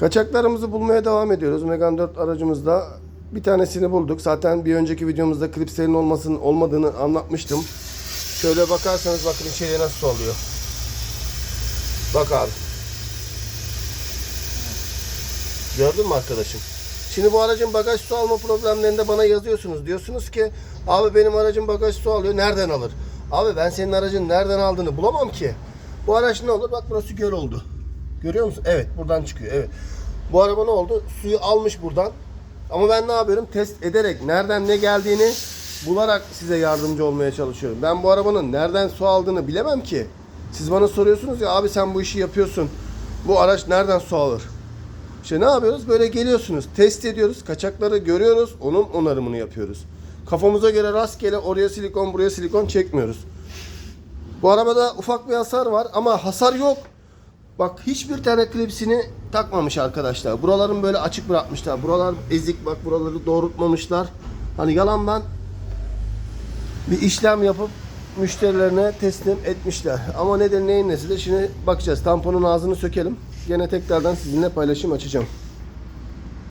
Kaçaklarımızı bulmaya devam ediyoruz. Megane 4 aracımızda bir tanesini bulduk. Zaten bir önceki videomuzda klipslerin olmasının olmadığını anlatmıştım. Şöyle bakarsanız bakın içeriye nasıl oluyor. Bak abi. Gördün mü arkadaşım? Şimdi bu aracın bagaj su alma problemlerinde bana yazıyorsunuz. Diyorsunuz ki abi benim aracım bagaj su alıyor. Nereden alır? Abi ben senin aracın nereden aldığını bulamam ki. Bu araç ne olur? Bak burası göl oldu. Görüyor musun? Evet buradan çıkıyor. Evet. Bu araba ne oldu? Suyu almış buradan. Ama ben ne yapıyorum? Test ederek nereden ne geldiğini bularak size yardımcı olmaya çalışıyorum. Ben bu arabanın nereden su aldığını bilemem ki. Siz bana soruyorsunuz ya abi sen bu işi yapıyorsun. Bu araç nereden su alır? İşte ne yapıyoruz? Böyle geliyorsunuz. Test ediyoruz. Kaçakları görüyoruz. Onun onarımını yapıyoruz. Kafamıza göre rastgele oraya silikon buraya silikon çekmiyoruz. Bu arabada ufak bir hasar var ama hasar yok. Bak hiçbir tane klipsini takmamış arkadaşlar. Buraların böyle açık bırakmışlar. Buralar ezik bak buraları doğrultmamışlar. Hani yalandan bir işlem yapıp müşterilerine teslim etmişler. Ama nedir neyin nesidir şimdi bakacağız. Tamponun ağzını sökelim. Gene tekrardan sizinle paylaşım açacağım.